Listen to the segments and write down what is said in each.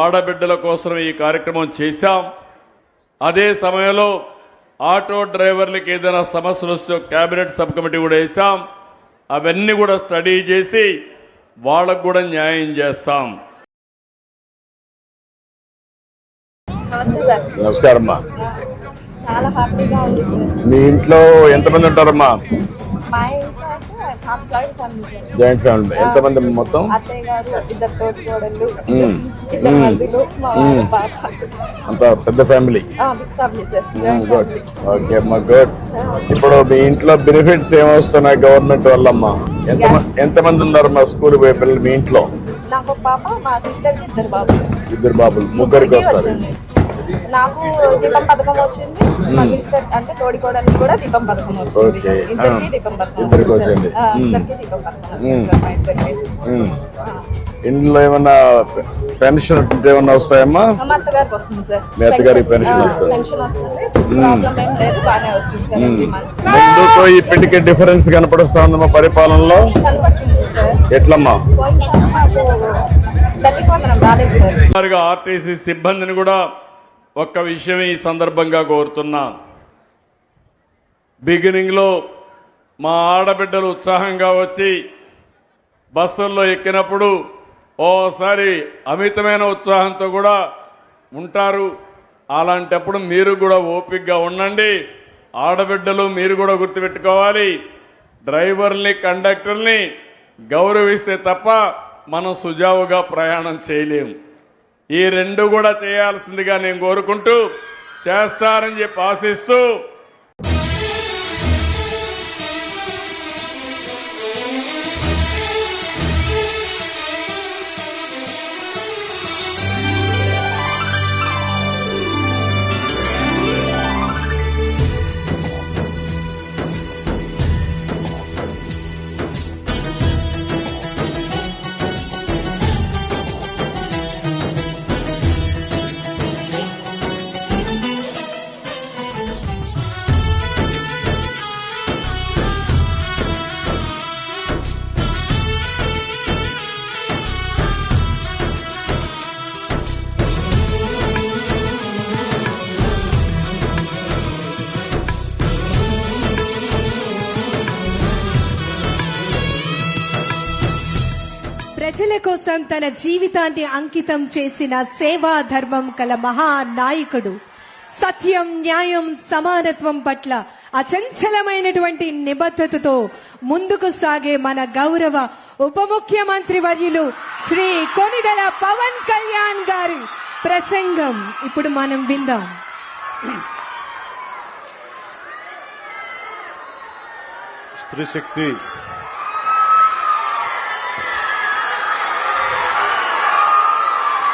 ఆడబిడ్డల కోసం ఈ కార్యక్రమం చేశాం. అదే సమయంలో ఆటో డ్రైవర్లకి ఏదైనా సమస్యలు వస్తే కేబినెట్ సబ్ కమిటీ కూడా వేసాం అవన్నీ కూడా స్టడీ చేసి వాళ్ళకు కూడా న్యాయం చేస్తాం. నమస్తే సార్. నమస్కారం అమ్మా చాలా హ్యాపీగా ఉంది సార్. మీ ఇంట్లో ఎంతమంది ఉంటారమ్మా? Joint family family. ఎంతమంది మొత్తం? అంత పెద్ద ఫ్యామిలీ? గుడ్ ఓకే అమ్మా గుడ్ ఇప్పుడు మీ ఇంట్లో బెనిఫిట్స్ ఏమొస్తున్నాయి గవర్నమెంట్ వల్ల అమ్మా ఎంత ఎంతమంది ఉన్నారు మా స్కూల్ పోయే పిల్లలు మీ ఇంట్లో? ఇద్దరు బాబు ఇద్దరు బాబులు. ముగ్గురికి వస్తారు. నాకు దీపం పథకం వచ్చింది. మా సిస్టర్ అంటే కూడా దీపం పథకం వచ్చింది. Okay. ఇద్దరికి. దీపం పథకం ఇద్దరికి వచ్చింది. వచ్చింది. సార్. ఆ, మ్మ్. ఇద్దరికి దీపం పథకం వచ్చింది సార్ మా ఇద్దరికి. ఉమ్. ఆ. ఇంట్లో ఏమన్నా పెన్షన్ ఏమన్నా వస్తాయమ్మా? మా అత్తగారికి వస్తుంది సార్. మీ అత్తగారికి పెన్షన్. వస్తుంది. పెన్షన్ వస్తుంది. ప్రాబ్లం ఏం లేదు బాగానే వస్తుంది సార్ ఎవ్రీ మంత్. ముందుకు ఇప్పటికే డిఫరెన్స్ కనపడుస్తుందమ్మా పరిపాలనలో? కనపడుతుంది సార్. ఎట్లమ్మా? పోయినసారి మాకు తల్లి వందనం రాలేదు సార్. సుమారుగా ఆర్టీసీ సిబ్బందిని కూడా ఒక్క విషయం ఈ సందర్భంగా కోరుతున్నా. బిగినింగ్లో మా ఆడబిడ్డలు ఉత్సాహంగా వచ్చి బస్సుల్లో ఎక్కినప్పుడు ఓసారి అమితమైన ఉత్సాహంతో కూడా ఉంటారు. అలాంటప్పుడు మీరు కూడా ఓపికగా ఉండండి. ఆడబిడ్డలు మీరు కూడా గుర్తుపెట్టుకోవాలి. డ్రైవర్ని కండక్టర్ని గౌరవిస్తే తప్ప మనం సుజావుగా ప్రయాణం చేయలేం ఈ రెండు కూడా చేయాల్సిందిగా నేను కోరుకుంటూ చేస్తారని చెప్పి ఆశిస్తూ ప్రజల కోసం తన జీవితాన్ని అంకితం చేసిన సేవా ధర్మం కల మహానాయకుడు. సత్యం న్యాయం సమానత్వం పట్ల అచంచలమైనటువంటి నిబద్ధతతో ముందుకు సాగే మన గౌరవ ఉప ముఖ్యమంత్రి వర్యులు శ్రీ కొనిదల పవన్ కళ్యాణ్ గారి ప్రసంగం ఇప్పుడు మనం విందాం. స్త్రీశక్తి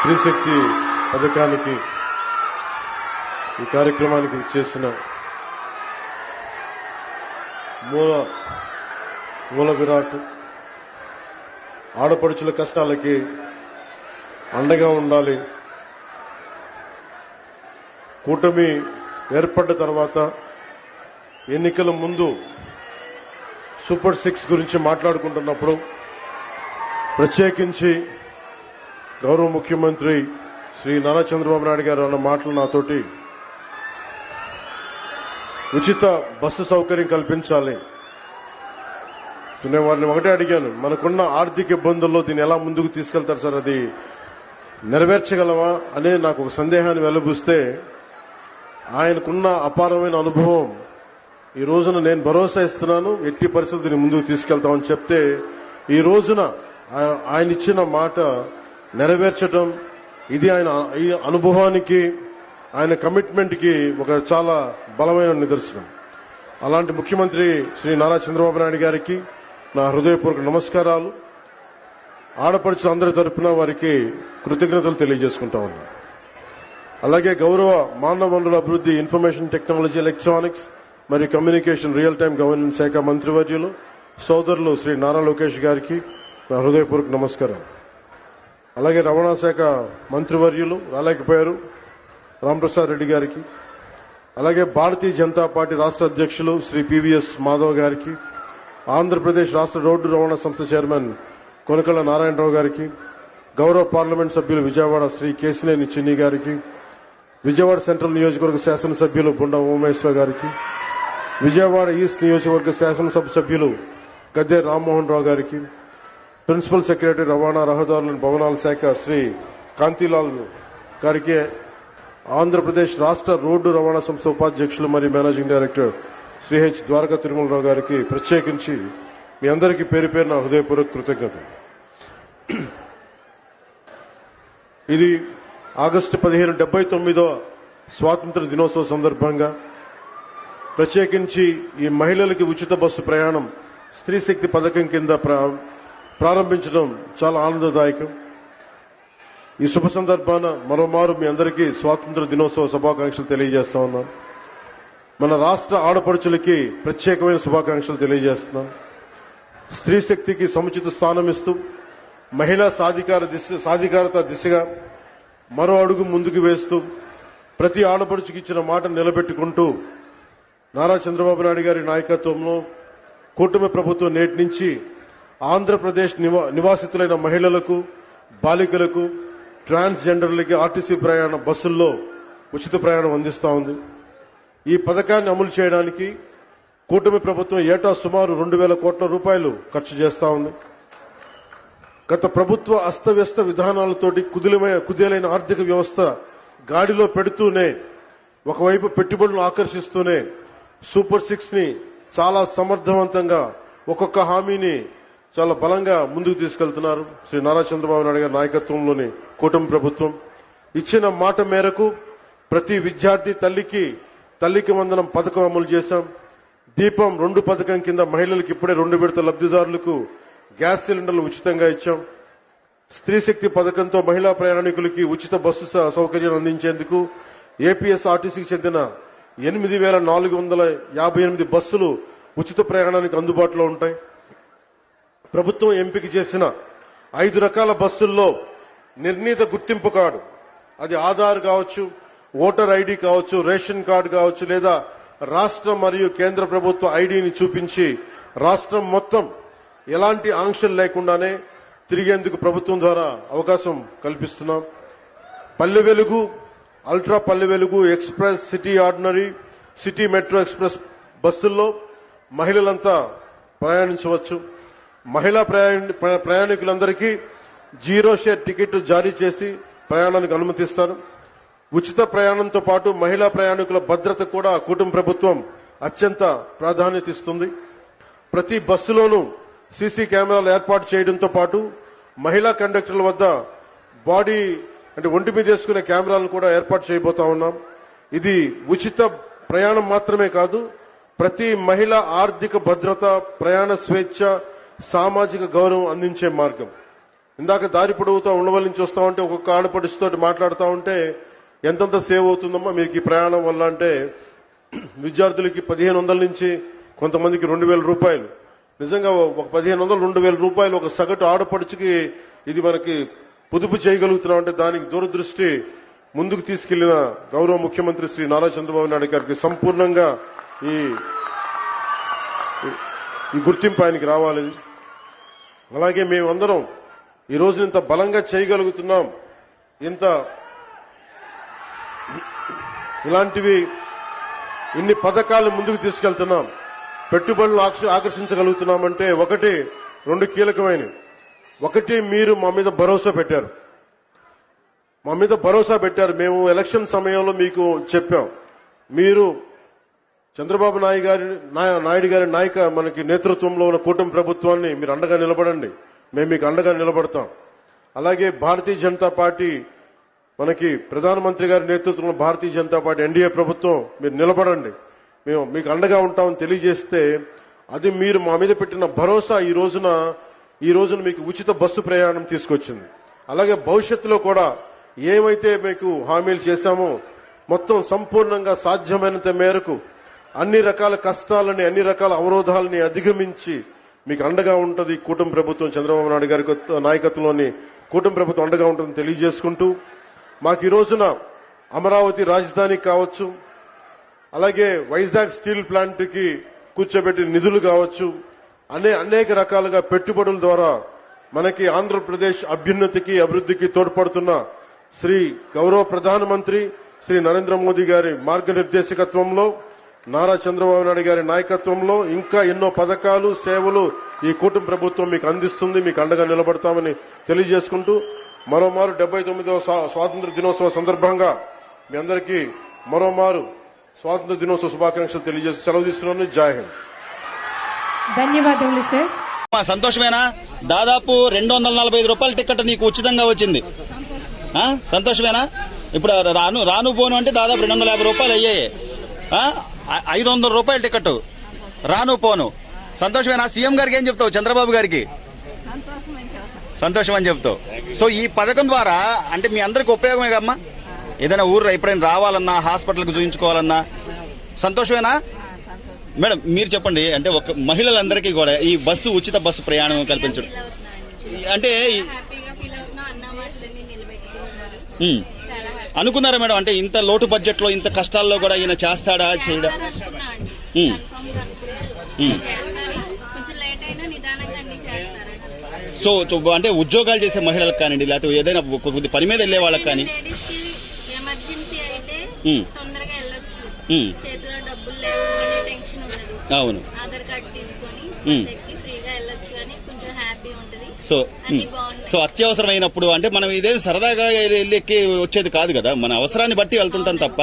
స్త్రీశక్తి పథకానికి ఈ కార్యక్రమానికి చేసిన మూల మూల విరాట్ ఆడపడుచుల కష్టాలకి అండగా ఉండాలి. కూటమి ఏర్పడ్డ తర్వాత ఎన్నికల ముందు సూపర్ సిక్స్ గురించి మాట్లాడుకుంటున్నప్పుడు ప్రత్యేకించి గౌరవ ముఖ్యమంత్రి శ్రీ నారా చంద్రబాబు నాయుడు గారు అన్న మాటలు నాతోటి ఉచిత బస్సు సౌకర్యం కల్పించాలి నేను వారిని ఒకటే అడిగాను. మనకున్న ఆర్థిక ఇబ్బందుల్లో దీన్ని ఎలా ముందుకు తీసుకెళ్తారు సార్? అది నెరవేర్చగలమా అనే నాకు ఒక సందేహాన్ని వెలబూస్తే ఆయనకున్న అపారమైన అనుభవం ఈ రోజున నేను భరోసా ఇస్తున్నాను ఎట్టి పరిస్థితిని ముందుకు తీసుకెళ్తామని చెప్తే ఈ రోజున ఆయన ఇచ్చిన మాట నెరవేర్చడం ఇది ఆయన ఈ అనుభవానికి ఆయన కమిట్మెంట్కి ఒక చాలా బలమైన నిదర్శనం. అలాంటి ముఖ్యమంత్రి శ్రీ నారా చంద్రబాబు నాయుడు గారికి నా హృదయపూర్వక నమస్కారాలు. ఆడపడుచు అందరి తరపున వారికి కృతజ్ఞతలు తెలియజేసుకుంటా ఉన్నాను. అలాగే గౌరవ మానవ వనరుల అభివృద్ధి ఇన్ఫర్మేషన్ టెక్నాలజీ ఎలక్ట్రానిక్స్ మరియు కమ్యూనికేషన్ రియల్ టైం గవర్నెన్స్ శాఖ మంత్రివర్యులు సోదరులు శ్రీ నారా లోకేష్ గారికి నా హృదయపూర్వక నమస్కారం అలాగే రవాణా శాఖ మంత్రివర్యులు రాలేకపోయారు. రాంప్రసాద్ రెడ్డి గారికి. అలాగే భారతీయ జనతా పార్టీ రాష్ట్ర అధ్యక్షులు శ్రీ పివిఎస్ మాధవ్ గారికి. ఆంధ్రప్రదేశ్ రాష్ట్ర రోడ్డు రవాణా సంస్థ చైర్మన్ కొనకళ్ళ నారాయణరావు గారికి. గౌరవ పార్లమెంట్ సభ్యులు విజయవాడ శ్రీ కేసినేని చిన్ని గారికి. విజయవాడ సెంట్రల్ నియోజకవర్గ శాసనసభ్యులు బుండా ఉమేశ్వర గారికి. విజయవాడ ఈస్ట్ నియోజకవర్గ శాసనసభ సభ్యులు గద్దె రామ్మోహన్ రావు గారికి. ప్రిన్సిపల్ సెక్రటరీ రవాణా రహదారుల భవనాల శాఖ శ్రీ కాంతిలాల్ గారికి ఆంధ్రప్రదేశ్ రాష్ట్ర రోడ్డు రవాణా సంస్థ ఉపాధ్యక్షులు మరియు managing director Shri H Dwaraka Tirumala Rao గారికి ప్రత్యేకించి మీ అందరికీ పేరు పేరున హృదయపూర్వక కృతజ్ఞతలు. ఇది ఆగస్టు పదిహేను డెబ్బై తొమ్మిదో స్వాతంత్ర దినోత్సవ సందర్భంగా ప్రత్యేకించి ఈ మహిళలకి ఉచిత బస్సు ప్రయాణం స్త్రీ శక్తి పథకం కింద ప్రా- ప్రారంభించడం చాలా ఆనందదాయకం. ఈ శుభ సందర్భాన మరోమారు మీ అందరికీ స్వాతంత్ర దినోత్సవ శుభాకాంక్షలు తెలియజేస్తా ఉన్నాను మన రాష్ట్ర ఆడపడుచులకి ప్రత్యేకమైన శుభాకాంక్షలు తెలియజేస్తున్నాం. స్త్రీ శక్తికి సముచిత స్థానం ఇస్తూ మహిళా సాధికార దిశ సాధికారత దిశగా మరో అడుగు ముందుకు వేస్తూ ప్రతి ఆడపడుచుకి ఇచ్చిన మాట నిలబెట్టుకుంటూ నారా చంద్రబాబు నాయుడు గారి నాయకత్వంలో కూటమి ప్రభుత్వం నేటి నుంచి ఆంధ్రప్రదేశ్ నివా నివాసితులైన మహిళలకు బాలికలకు ట్రాన్స్జెండర్లకి ఆర్టీసీ ప్రయాణ బస్సుల్లో ఉచిత ప్రయాణం అందిస్తా ఉంది. ఈ పథకాన్ని అమలు చేయడానికి కూటమి ప్రభుత్వం ఏటా సుమారు రెండు వేల కోట్ల రూపాయలు ఖర్చు చేస్తా ఉంది. గత ప్రభుత్వ అస్తవ్యస్త విధానాలతోటి కుదిలమైన కుదేలైన ఆర్థిక వ్యవస్థ గాడిలో పెడుతూనే ఒకవైపు పెట్టుబడులను ఆకర్షిస్తూనే సూపర్ సిక్స్ని చాలా సమర్థవంతంగా ఒక్కొక్క హామీని చాలా బలంగా ముందుకు తీసుకెళ్తున్నారు. శ్రీ నారా చంద్రబాబు నాయుడు గారి నాయకత్వంలోని కూటమి ప్రభుత్వం. ఇచ్చిన మాట మేరకు ప్రతి విద్యార్థి తల్లికి తల్లికి వందనం పథకం అమలు చేశాం. దీపం రెండు పథకం కింద మహిళలకు ఇప్పుడే రెండు విడత లబ్ధిదారులకు గ్యాస్ సిలిండర్లు ఉచితంగా ఇచ్చాం. స్త్రీ శక్తి పథకంతో మహిళా ప్రయాణికులకి ఉచిత బస్సు సౌకర్యం అందించేందుకు ఏపీఎస్ఆర్టీసీకి చెందిన ఎనిమిది వేల నాలుగు వందల యాభై ఎనిమిది బస్సులు ఉచిత ప్రయాణానికి అందుబాటులో ఉంటాయి. ప్రభుత్వం ఎంపిక చేసిన ఐదు రకాల బస్సుల్లో నిర్ణీత గుర్తింపు కార్డు. అది ఆధార్ కావచ్చు ఓటర్ ఐడి కావచ్చు రేషన్ కార్డు కావచ్చు లేదా రాష్ట్ర మరియు కేంద్ర ప్రభుత్వ ఐడిని చూపించి రాష్ట్రం మొత్తం ఎలాంటి ఆంక్షలు లేకుండానే తిరిగేందుకు ప్రభుత్వం ద్వారా అవకాశం కల్పిస్తున్నాం. పల్లె Velugu ultra Palle Velugu express city ordinary city metro express బస్సుల్లో మహిళలంతా ప్రయాణించవచ్చు. మహిళా ప్రయాణి ప్రయాణికులందరికీ జీరో షేర్ టికెట్ జారీ చేసి ప్రయాణానికి అనుమతిస్తారు. ఉచిత ప్రయాణంతో పాటు మహిళా ప్రయాణికుల భద్రత కూడా కూటమి ప్రభుత్వం అత్యంత ప్రాధాన్యత ఇస్తుంది. ప్రతి బస్సులోనూ సీసీ కెమెరాలు ఏర్పాటు చేయడంతో పాటు మహిళా కండక్టర్ల వద్ద బాడీ అంటే ఒంటి మీద వేసుకునే కెమెరాలను కూడా ఏర్పాటు చేయబోతా ఉన్నాం. ఇది ఉచిత ప్రయాణం మాత్రమే కాదు ప్రతి మహిళ ఆర్థిక భద్రత ప్రయాణ స్వేచ్ఛ సామాజిక గౌరవం అందించే మార్గం. ఇందాక దారి పొడవుతో ఉండవల్లి నుంచి వస్తా ఉంటే ఒక్కొక్క ఆడపడితో మాట్లాడుతూ ఉంటే ఎంతెంత సేవ్ అవుతుందమ్మా మీకు ఈ ప్రయాణం వల్ల అంటే విద్యార్థులకి పదిహేను వందల నుంచి కొంతమందికి రెండు వేల రూపాయలు. నిజంగా ఒక పదిహేను వందలు రెండు వేల రూపాయలు ఒక సగటు ఆడపడుచుకి ఇది మనకి పొదుపు చేయగలుగుతున్నాం అంటే దానికి దూరదృష్టి ముందుకు తీసుకెళ్ళిన గౌరవ ముఖ్యమంత్రి శ్రీ నారా చంద్రబాబు నాయుడు గారికి సంపూర్ణంగా ఈ ఈ గుర్తింపు ఆయనకి రావాలి. అలాగే మేమందరం ఈ ఇంత బలంగా చేయగలుగుతున్నాం. ఇంత ఇలాంటివి ఇన్ని పథకాలు ముందుకు తీసుకెళ్తున్నాం. పెట్టుబడులు ఆకర్షించగలుగుతున్నామంటే ఒకటి రెండు కీలకమైనవి. ఒకటి మీరు మా మీద భరోసా పెట్టారు. మా మీద భరోసా పెట్టారు. మేము ఎలక్షన్ సమయంలో మీకు చెప్పాం. మీరు చంద్రబాబు నాయుడు గారి నాయ- నాయుడు గారి నాయక మనకి నేతృత్వంలో ఉన్న కూటమి ప్రభుత్వాన్ని మీరు అండగా నిలబడండి. మేము మీకు అండగా నిలబడతాం. అలాగే భారతీయ జనతా పార్టీ మనకి ప్రధానమంత్రి గారి నేతృత్వంలో భారతీయ జనతా పార్టీ ఎన్డీఏ ప్రభుత్వం మీరు నిలబడండి. మేము మీకు అండగా ఉంటామని తెలియజేస్తే అది మీరు మా మీద పెట్టిన భరోసా ఈ రోజున ఈ రోజున మీకు ఉచిత బస్సు ప్రయాణం తీసుకొచ్చింది. అలాగే భవిష్యత్తులో కూడా ఏమైతే మీకు హామీలు చేశామో మొత్తం సంపూర్ణంగా సాధ్యమైనంత మేరకు అన్ని రకాల కష్టాలని అన్ని రకాల అవరోధాలని అధిగమించి మీకు అండగా ఉంటుంది కూటమి ప్రభుత్వం చంద్రబాబు నాయుడు గారి నాయకత్వంలోని కూటమి ప్రభుత్వం అండగా ఉంటుందని తెలియజేసుకుంటూ మాకు ఈ రోజున అమరావతి రాజధాని కావచ్చు అలాగే వైజాగ్ స్టీల్ ప్లాంట్కి కూర్చోబెట్టిన నిధులు కావచ్చు అనే అనేక రకాలుగా పెట్టుబడుల ద్వారా మనకి ఆంధ్రప్రదేశ్ అభ్యున్నతికి అభివృద్ధికి తోడ్పడుతున్న శ్రీ గౌరవ ప్రధానమంత్రి శ్రీ నరేంద్ర మోదీ గారి మార్గనిర్దేశకత్వంలో నారా చంద్రబాబు నాయుడు గారి నాయకత్వంలో ఇంకా ఎన్నో పథకాలు సేవలు ఈ కూటమి ప్రభుత్వం మీకు అందిస్తుంది మీకు అండగా నిలబడతామని తెలియజేసుకుంటూ మరోమారు డెబ్బై తొమ్మిదవ స్వాతంత్ర దినోత్సవ సందర్భంగా మీ అందరికీ మరోమారు స్వాతంత్ర దినోత్సవ శుభాకాంక్షలు తెలియజేసి సెలవు తీసుకున్నాను జై హింద్. ధన్యవాదములు సార్. మా సంతోషమేనా? దాదాపు రెండు వందల నలభై ఐదు రూపాయల టికెట్ నీకు ఉచితంగా వచ్చింది. ఆ? సంతోషమేనా? ఇప్పుడు రాను రాను పోను అంటే దాదాపు రెండు వందల యాభై రూపాయలు అయ్యాయి. ఐదు వందల రూపాయల టికెట్. రాను పోను. సంతోషమేనా? సీఎం గారికి ఏం చెప్తావు? చంద్రబాబు గారికి? సంతోషం అని చెప్తావు. సో ఈ పథకం ద్వారా అంటే మీ అందరికి ఉపయోగమే కమ్మా ఏదైనా ఊర్లో ఎప్పుడైనా రావాలన్నా హాస్పిటల్కి చూపించుకోవాలన్నా సంతోషమేనా? మేడం మీరు చెప్పండి. అంటే ఒక మహిళలందరికీ కూడా ఈ బస్సు ఉచిత బస్సు ప్రయాణం కల్పించడం. అంటే అనుకున్నారా మేడం? అంటే ఇంత లోటు బడ్జెట్లో ఇంత కష్టాల్లో కూడా ఈయన చేస్తాడా చేయడా? సో అంటే ఉద్యోగాలు చేసే మహిళలకు కానివ్వండి లేకపోతే ఏదైనా కొద్ది పని మీద వెళ్ళే వాళ్ళకి కానీ లేడీస్ సో సో అత్యవసరమైనప్పుడు అంటే మనం ఇదే సరదాగా వెళ్ళి ఎక్కి వచ్చేది కాదు కదా. మన అవసరాన్ని బట్టి వెళ్తుంటాం తప్ప.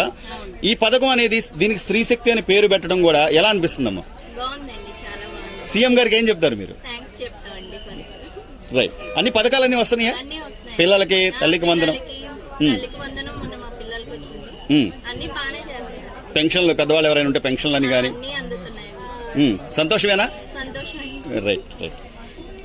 ఈ పథకం అనేది దీనికి స్త్రీ శక్తి అని పేరు పెట్టడం కూడా ఎలా అనిపిస్తుందమ్మా? సీఎం గారికి ఏం చెప్తారు మీరు? రైట్. అన్ని పథకాలన్నీ వస్తున్నాయా? పిల్లలకి తల్లికి వందనం. పెన్షన్లు పెద్దవాళ్ళు ఎవరైనా ఉంటే పెన్షన్లు అని కానీ. సంతోషమేనా? సంతోషం రైట్ రైట్.